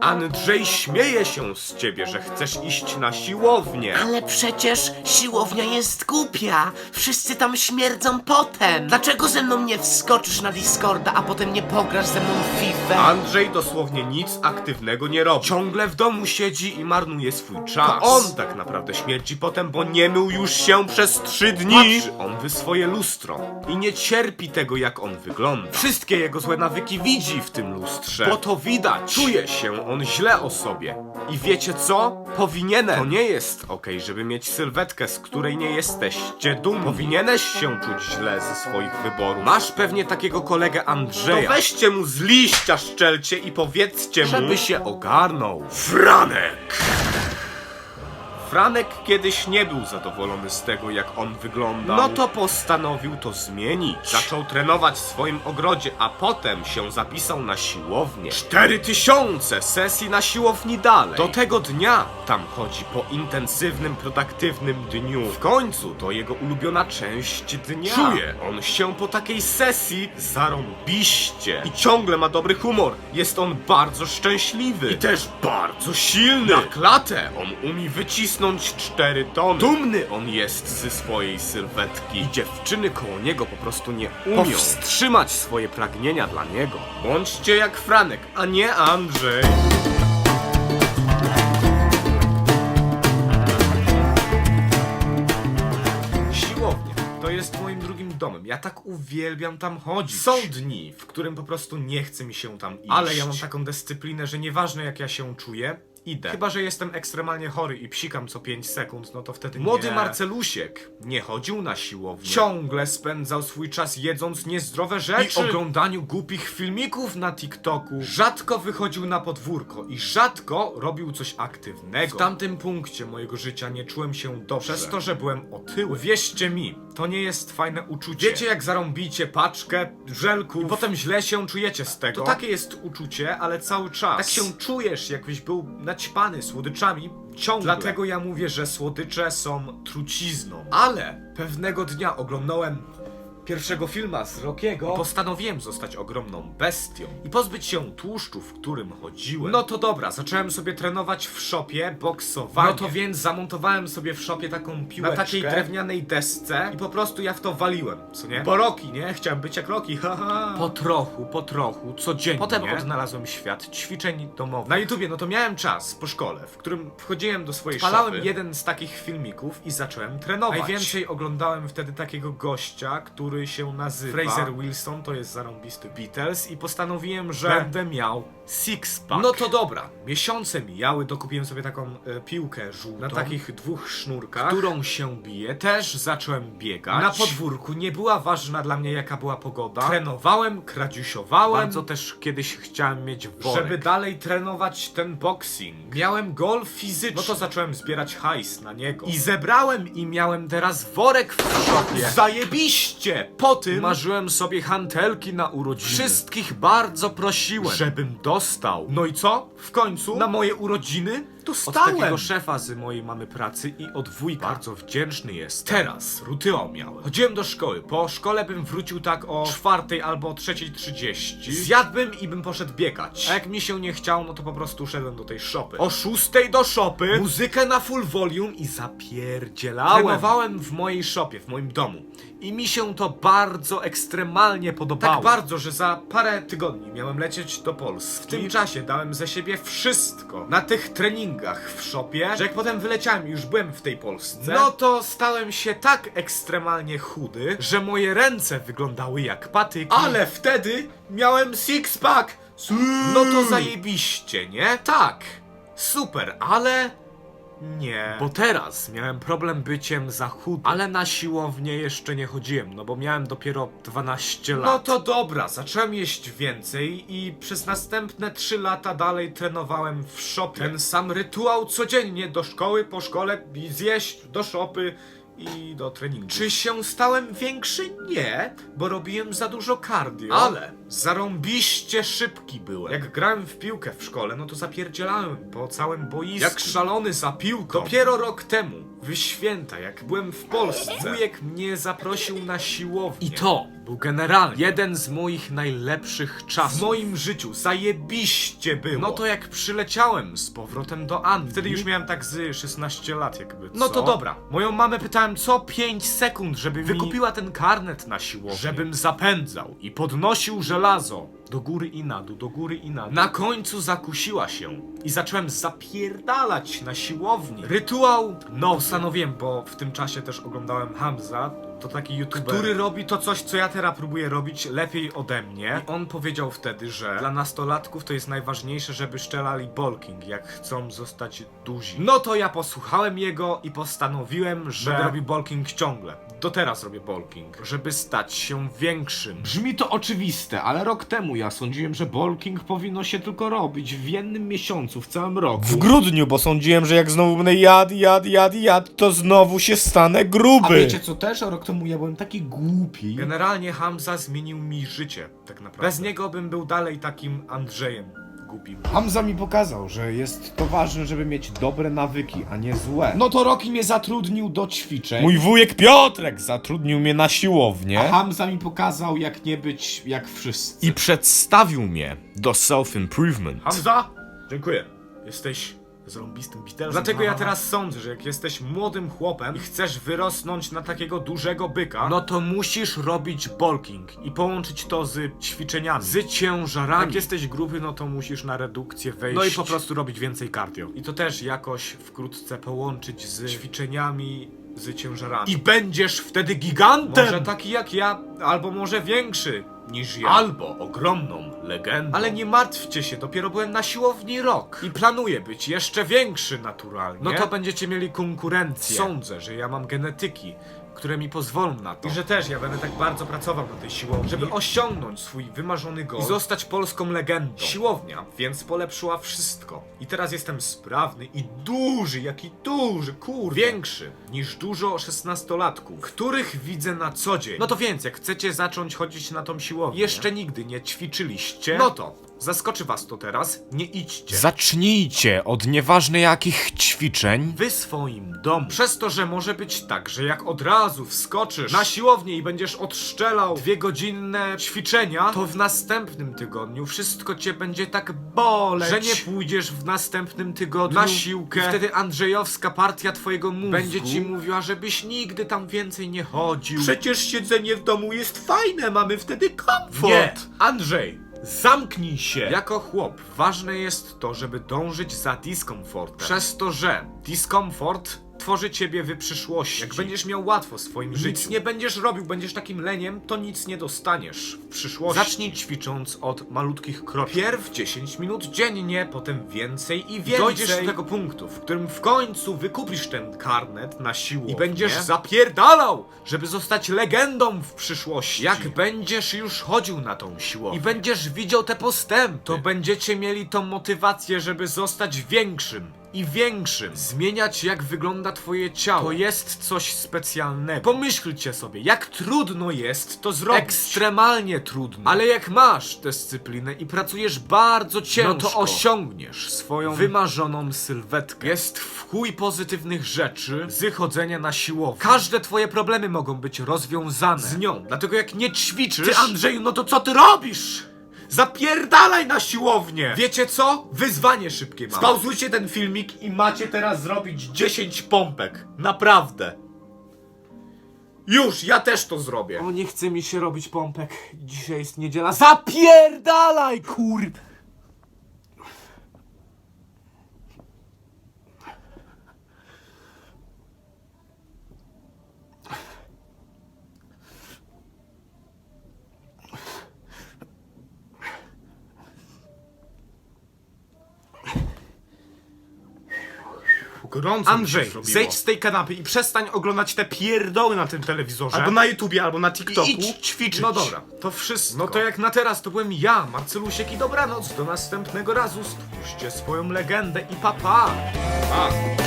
Andrzej śmieje się z ciebie, że chcesz iść na siłownię. Ale przecież siłownia jest głupia. Wszyscy tam śmierdzą potem. Dlaczego ze mną nie wskoczysz na Discorda, a potem nie pograsz ze mną w FIFA? Andrzej dosłownie nic aktywnego nie robi. Ciągle w domu siedzi i marnuje swój czas. To on tak naprawdę śmierdzi potem, bo nie mył już się przez trzy dni. Patrzy on w swoje lustro i nie cierpi tego, jak on wygląda. Wszystkie jego złe nawyki widzi w tym lustrze. Bo to widać. Czuje się on źle o sobie. I wiecie co? Powinienem. To nie jest okej, żeby mieć sylwetkę, z której nie jesteście dumni. Powinieneś się czuć źle ze swoich wyborów. Masz pewnie takiego kolegę Andrzeja. To weźcie mu z liścia szczelcie i powiedzcie mu, żeby się ogarnął. Franek! Franek kiedyś nie był zadowolony z tego, jak on wyglądał. No to postanowił to zmienić. Zaczął trenować w swoim ogrodzie, a potem się zapisał na siłownię. Cztery tysiące sesji na siłowni dalej. Do tego dnia tam chodzi po intensywnym, produktywnym dniu. W końcu to jego ulubiona część dnia. Czuje on się po takiej sesji zarąbiście. I ciągle ma dobry humor. Jest on bardzo szczęśliwy. I też bardzo silny. Na klatę on umie wycisnąć cztery tony. Dumny on jest ze swojej sylwetki. I dziewczyny koło niego po prostu nie umią powstrzymać swoje pragnienia dla niego. Bądźcie jak Franek, a nie Andrzej. Siłownia to jest moim drugim domem. Ja tak uwielbiam tam chodzić. Są dni, w którym po prostu nie chce mi się tam iść. Ale ja mam taką dyscyplinę, że nieważne jak ja się czuję, idę. Chyba, że jestem ekstremalnie chory i psikam co 5 sekund, no to wtedy Młody nie. Marcelusiek nie chodził na siłownię. Ciągle spędzał swój czas jedząc niezdrowe rzeczy i oglądaniu głupich filmików na TikToku. Rzadko wychodził na podwórko i rzadko robił coś aktywnego. W tamtym punkcie mojego życia nie czułem się dobrze. Przez to, że byłem otyły. Wierzcie mi, to nie jest fajne uczucie. Wiecie jak zarąbicie paczkę żelków i potem źle się czujecie z tego? To takie jest uczucie, ale cały czas. Tak się czujesz, jakbyś był naćpany słodyczami ciągle. Dlatego ja mówię, że słodycze są trucizną. Ale pewnego dnia oglądałem pierwszego filma z Rockiego i postanowiłem zostać ogromną bestią i pozbyć się tłuszczu, w którym chodziłem. No to dobra, zacząłem sobie trenować w szopie boksowanie. No to więc zamontowałem sobie w szopie taką piłeczkę na takiej drewnianej desce i po prostu ja w to waliłem, co nie? Bo Rocky, nie? Chciałem być jak Rocky, haha. Po trochu, po trochu, codziennie. Potem odnalazłem świat ćwiczeń domowych. Na YouTubie, no to miałem czas po szkole, w którym wchodziłem do swojej Palałem szopy. jeden z takich filmików i zacząłem trenować. Najwięcej oglądałem wtedy takiego gościa, który się nazywa Fraser Wilson, to jest zarąbisty Beatles i postanowiłem, że będę miał six-pack. No to dobra, miesiące mijały, dokupiłem sobie taką e, piłkę żółtą na takich dwóch sznurkach, którą się bije. Też zacząłem biegać. Na podwórku nie była ważna dla mnie jaka była pogoda. Trenowałem, kradziusiowałem. Bardzo też kiedyś chciałem mieć worek. Żeby dalej trenować ten boxing. Miałem gol fizyczny. No to zacząłem zbierać hajs na niego. I zebrałem i miałem teraz worek w szopie. Zajebiście! Po tym marzyłem sobie hantelki na urodziny. Wszystkich bardzo prosiłem, żebym dostał. No i co? W końcu na moje urodziny dostałem. Od takiego szefa z mojej mamy pracy i od wujka. Bardzo wdzięczny jest. Teraz rutyą miałem. Chodziłem do szkoły. Po szkole bym wrócił tak o czwartej albo o trzeciej trzydzieści. Zjadłbym i bym poszedł biegać. A jak mi się nie chciało, no to po prostu szedłem do tej szopy. O szóstej do szopy. Muzykę na full volume i zapierdzielałem. Trenowałem w mojej szopie, w moim domu. I mi się to bardzo ekstremalnie podobało. Tak bardzo, że za parę tygodni miałem lecieć do Polski. W tym czasie dałem ze siebie wszystko. Na tych treningach w szopie, że jak potem wyleciałem już byłem w tej Polsce, no to stałem się tak ekstremalnie chudy, że moje ręce wyglądały jak patyki. Ale wtedy miałem six-pack. No to zajebiście, nie? Tak. Super, ale nie. Bo teraz miałem problem byciem za chudy. Ale na siłownię jeszcze nie chodziłem, no bo miałem dopiero 12 lat. No to dobra, zacząłem jeść więcej i przez następne 3 lata dalej trenowałem w szopie. Ten sam rytuał codziennie do szkoły, po szkole i zjeść do szopy i do treningu. Czy się stałem większy? Nie, bo robiłem za dużo cardio. Ale zarąbiście szybki byłem. Jak grałem w piłkę w szkole, no to zapierdzielałem po całym boisku. Jak szalony za piłką. Dopiero rok temu, w święta, jak byłem w Polsce, wujek mnie zaprosił na siłownię. I to był generalnie jeden z moich najlepszych czasów. W moim życiu zajebiście było. No to jak przyleciałem z powrotem do Anglii. Wtedy już miałem tak z 16 lat jakby. No to dobra. Moją mamę pytałem co 5 sekund, żeby wykupiła ten karnet na siłowni. Żebym zapędzał i podnosił żelazo. Do góry i na dół, do góry i na dół. Na końcu zakusiła się i zacząłem zapierdalać na siłowni. Rytuał, no postanowiłem, bo w tym czasie też oglądałem Hamza, to taki youtuber, który robi to coś, co ja teraz próbuję robić lepiej ode mnie. I on powiedział wtedy, że dla nastolatków to jest najważniejsze, żeby szczelali bulking, jak chcą zostać duzi. No to ja posłuchałem jego i postanowiłem, że będę robił bulking ciągle. Do teraz robię bulking, żeby stać się większym. Brzmi to oczywiste, ale rok temu ja sądziłem, że bulking powinno się tylko robić w jednym miesiącu w całym roku. W grudniu, bo sądziłem, że jak znowu będę jadł, jadł, jadł, jadł, to znowu się stanę A gruby. wiecie co też? Rok temu ja byłem taki głupi. Generalnie Hamza zmienił mi życie, tak naprawdę. Bez niego bym był dalej takim Andrzejem głupim. Hamza mi pokazał, że jest to ważne, żeby mieć dobre nawyki, a nie złe. No to Roki mnie zatrudnił do ćwiczeń. Mój wujek Piotrek zatrudnił mnie na siłownię A Hamza mi pokazał, jak nie być jak wszyscy. i przedstawił mnie do self-improvement. Hamza! Dziękuję. Jesteś zarąbistym Beatlesem. Dlatego ja teraz sądzę, że jak jesteś młodym chłopem i chcesz wyrosnąć na takiego dużego byka, no to musisz robić bulking i połączyć to z ćwiczeniami, z ciężarami. Jak jesteś gruby, no to musisz na redukcję wejść. No i po prostu robić więcej cardio. I to też jakoś wkrótce połączyć z ćwiczeniami z ciężarami. I będziesz wtedy gigantem! Może taki jak ja, albo może większy niż ja. Albo ogromną legendą. Ale nie martwcie się, dopiero byłem na siłowni rok. I planuję być jeszcze większy naturalnie. No to będziecie mieli konkurencję. Sądzę, że ja mam genetyki, które mi pozwolą na to. I że też ja będę tak bardzo pracował na tej siłowni, żeby osiągnąć swój wymarzony goal i zostać polską legendą. Siłownia, więc polepszyła wszystko. I teraz jestem sprawny i duży, jaki duży, kur... Większy niż dużo szesnastolatków, których widzę na co dzień. No to więc, jak chcecie zacząć chodzić na tą siłownię, jeszcze nigdy nie ćwiczyliście, no to zaskoczy was to teraz, nie idźcie. Zacznijcie od nieważne jakich ćwiczeń. w swoim domu. Przez to, że może być tak, że jak od razu wskoczysz na siłownię i będziesz odszczelał dwie godzinne ćwiczenia, to w następnym tygodniu wszystko cię będzie tak boleć, że nie pójdziesz w następnym tygodniu na siłkę. I wtedy Andrzejowska partia twojego mózgu będzie ci mówiła, żebyś nigdy tam więcej nie chodził. Przecież siedzenie w domu jest fajne, mamy wtedy komfort. Nie, Andrzej. Zamknij się! Jako chłop ważne jest to, żeby dążyć za diskomfortem. Przez to, że diskomfort tworzy ciebie w przyszłości. Jak będziesz miał łatwo w swoim życiu, nic nie będziesz robił, będziesz takim leniem, to nic nie dostaniesz w przyszłości. Zacznij ćwicząc od malutkich kroków. Pierw 10 minut dziennie, potem więcej i więcej. Dojdziesz do tego punktu, w którym w końcu wykupisz ten karnet na siłownię i będziesz zapierdalał, żeby zostać legendą w przyszłości. Jak będziesz już chodził na tą siłownię i będziesz widział te postępy, to będziecie mieli tą motywację, żeby zostać większym i większym. Zmieniać jak wygląda twoje ciało. To jest coś specjalnego. Pomyślcie sobie, jak trudno jest to zrobić. Ekstremalnie trudno. Ale jak masz dyscyplinę i pracujesz bardzo ciężko, no to osiągniesz swoją wymarzoną sylwetkę. Jest w chuj pozytywnych rzeczy z chodzenia na siłownię. Każde twoje problemy mogą być rozwiązane z nią. Dlatego jak nie ćwiczysz... Ty Andrzeju, no to co ty robisz? Zapierdalaj na siłownię! Wiecie co? Wyzwanie szybkie mam. Spauzujcie ten filmik i macie teraz zrobić 10 pompek. Naprawdę. Już, ja też to zrobię. O, nie chce mi się robić pompek. Dzisiaj jest niedziela. Zapierdalaj, kur... Gorąco Andrzej, zejdź z tej kanapy i przestań oglądać te pierdoły na tym telewizorze. Albo na YouTubie, albo na TikToku. I idź ćwiczyć. No dobra, to wszystko. No to jak na teraz, to byłem ja, Marcelusiek i dobranoc. Do następnego razu stwórzcie swoją legendę i papa. Pa. pa.